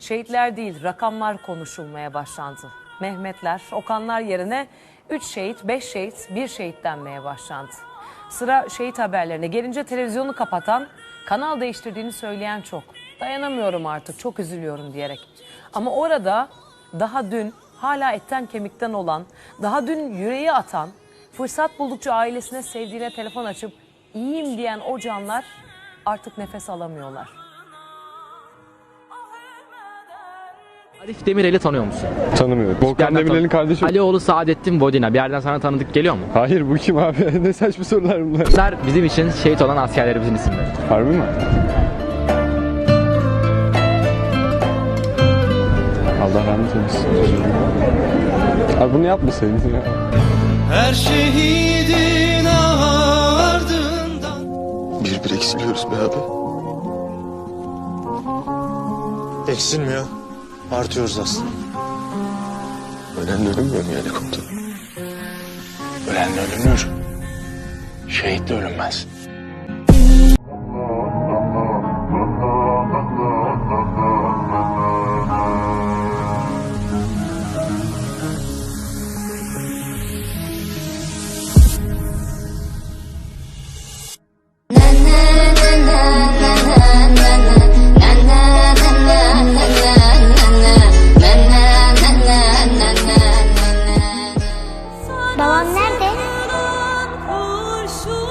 Şehitler değil rakamlar konuşulmaya başlandı. Mehmetler, Okanlar yerine 3 şehit, 5 şehit, 1 şehit denmeye başlandı. Sıra şehit haberlerine gelince televizyonu kapatan, kanal değiştirdiğini söyleyen çok. Dayanamıyorum artık, çok üzülüyorum diyerek. Ama orada daha dün hala etten kemikten olan, daha dün yüreği atan, fırsat buldukça ailesine sevdiğine telefon açıp iyiyim diyen o canlar artık nefes alamıyorlar. Arif Demirel'i tanıyor musun? Tanımıyorum. Volkan Yerden Demirel'in tan- kardeşi. Alioğlu Saadettin Vodina. Bir yerden sana tanıdık geliyor mu? Hayır bu kim abi? ne saçma sorular bunlar. Bunlar bizim için şehit olan askerlerimizin isimleri. Harbi mi? Allah rahmet eylesin. Abi bunu yapmasaydın ya. Her şehidin ardından Bir bir eksiliyoruz be abi. Eksilmiyor. Artıyoruz aslında. Ölen de ölünmüyor mu yani komutanım? Ölen de ölünür. Şehit de ölünmez.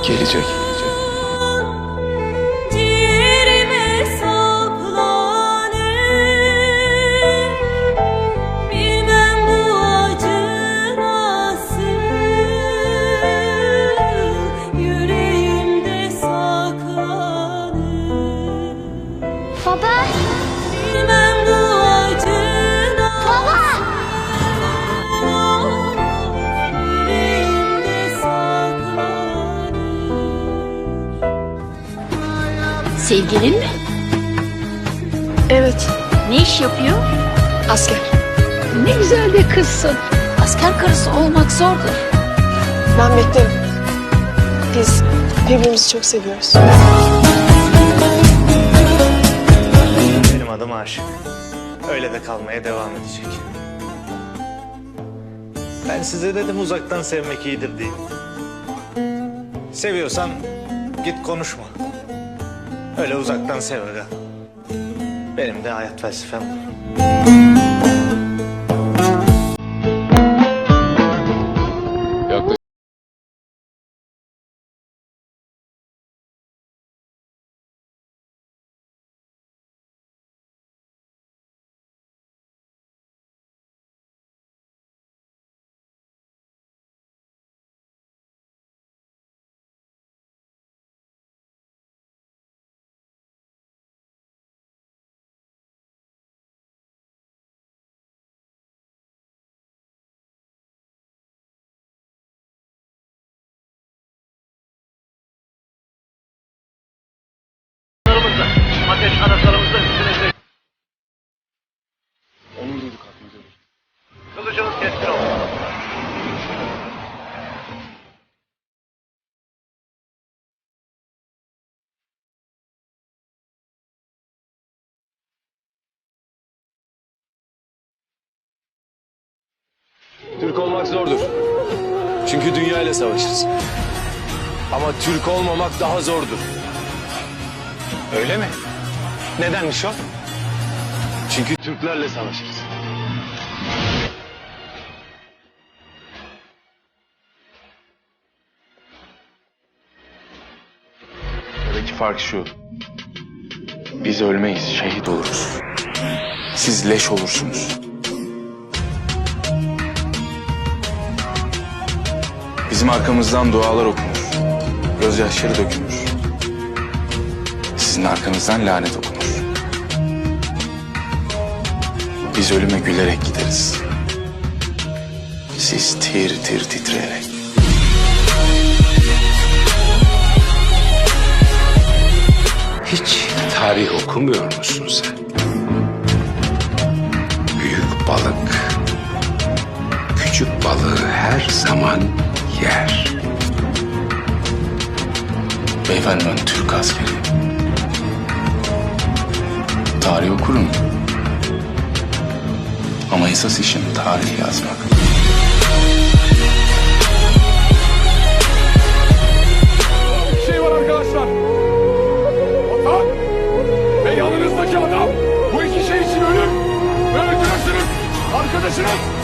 Gelecek. Sevgilin mi? Evet, Ne iş yapıyor? asker. Ne güzel de kızsın. Asker karısı olmak zordur. Ben beklerim. Biz birbirimizi çok seviyoruz. Benim adım Aşık. Öyle de kalmaya devam edecek. Ben size dedim uzaktan sevmek iyidir diye. Seviyorsan git konuşma. Öyle uzaktan sev. Benim de hayat felsefem Çünkü dünya ile savaşırız. Ama Türk olmamak daha zordur. Öyle mi? Nedenmiş o? Çünkü Türklerle savaşırız. Aradaki fark şu. Biz ölmeyiz, şehit oluruz. Siz leş olursunuz. Bizim arkamızdan dualar okunur. Gözyaşları dökülür. Sizin arkanızdan lanet okunur. Biz ölüme gülerek gideriz. Siz tir tir titreyerek. Hiç tarih okumuyor musun sen? Büyük balık küçük balığı her zaman yer. Beyefendi ben Türk askeri. Tarih okurum. Ama esas işim tarih yazmak. şey var arkadaşlar. Vatan ve yanınızdaki adam bu iki şey için ölür ve öldürürsünüz. Arkadaşınız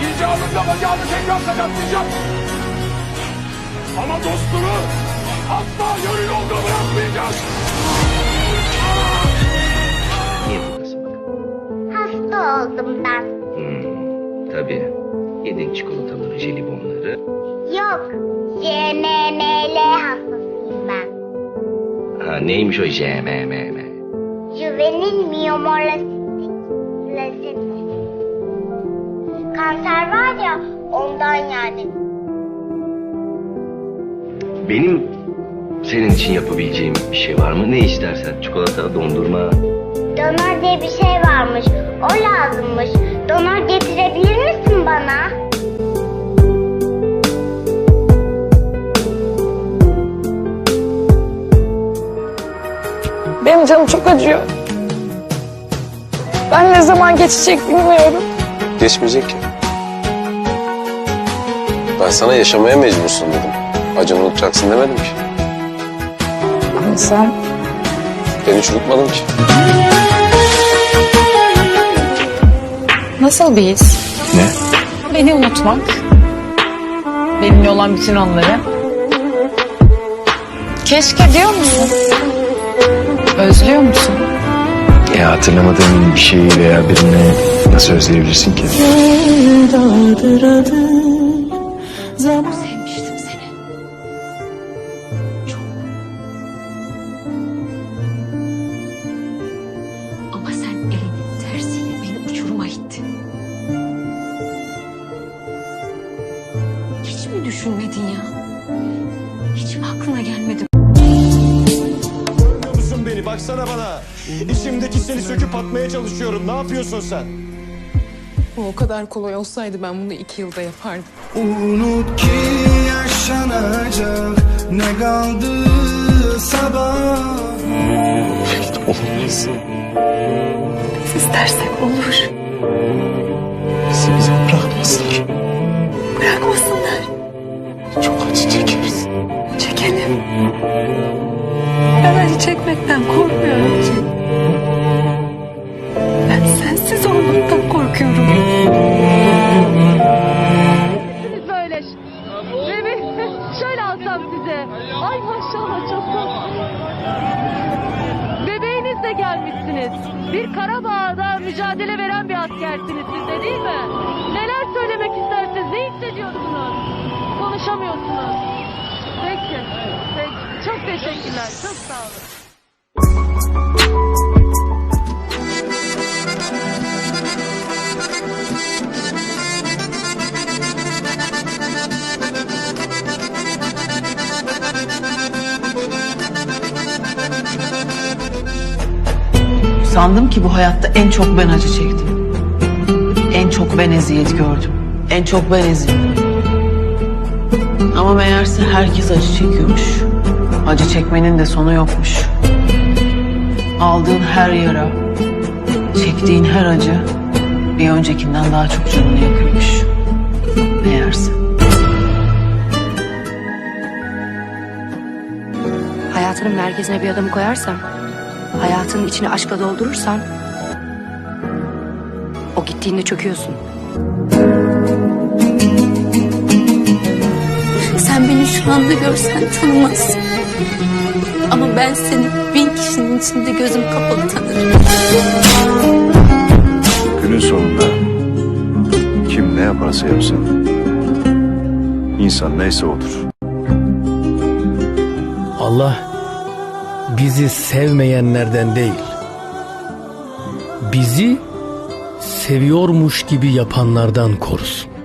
icabında bacağını tekrar sakatlayacak. Ama dostunu asla yarı yolda bırakmayacak. Niye buradasın bak? Hasta oldum ben. Hmm, tabii. Yedin çikolataları, jelibonları. Yok. CMML hastasıyım ben. Ha neymiş o JMMM? Juvenil miyomorlasistik. Kanser var ya ondan yani. Benim senin için yapabileceğim bir şey var mı? Ne istersen. Çikolata, dondurma. Donör diye bir şey varmış. O lazımmış. Donör getirebilir misin bana? Benim canım çok acıyor. Ben ne zaman geçecek bilmiyorum. Geçmeyecek ki. Ben sana yaşamaya mecbursun dedim. Acını unutacaksın demedim ki. Sen Ben hiç unutmadım ki. nasıl bir his? Ne? Beni unutmak. Benimle olan bütün anları. Keşke diyor musun? Özlüyor musun? E hatırlamadığın bir şeyi veya birini nasıl özleyebilirsin ki? Çok. Ama sen elinin tersiyle beni uçuruma ittin. Hiç mi düşünmedin ya? Hiç mi aklına gelmedi? musun beni? Baksana bana. İçimdeki seni söküp atmaya çalışıyorum. Ne yapıyorsun sen? O kadar kolay olsaydı ben bunu iki yılda yapardım. Unut ki yaşanacak ne kaldı sabah Biz istersek olur. Şöyle alsam size. Ay maşallah çok tatlı. Bebeğinizle gelmişsiniz. Bir Karabağ'da mücadele veren bir askersiniz siz de değil mi? Neler söylemek istersiniz? Ne hissediyorsunuz? Konuşamıyorsunuz. Peki. Peki. Çok teşekkürler. Çok sağ olun. Sandım ki bu hayatta en çok ben acı çektim. En çok ben eziyet gördüm. En çok ben ezildim. Ama meğerse herkes acı çekiyormuş. Acı çekmenin de sonu yokmuş. Aldığın her yara, çektiğin her acı bir öncekinden daha çok canını yakıyormuş. Meğerse. Hayatının merkezine bir adamı koyarsan, hayatının içini aşkla doldurursan, o gittiğinde çöküyorsun. Sen beni şu anda görsen tanımazsın. Ama ben seni bin kişinin içinde gözüm kapalı tanırım. Günün sonunda kim ne yaparsa yapsın insan neyse odur. Allah bizi sevmeyenlerden değil, bizi seviyormuş gibi yapanlardan korusun.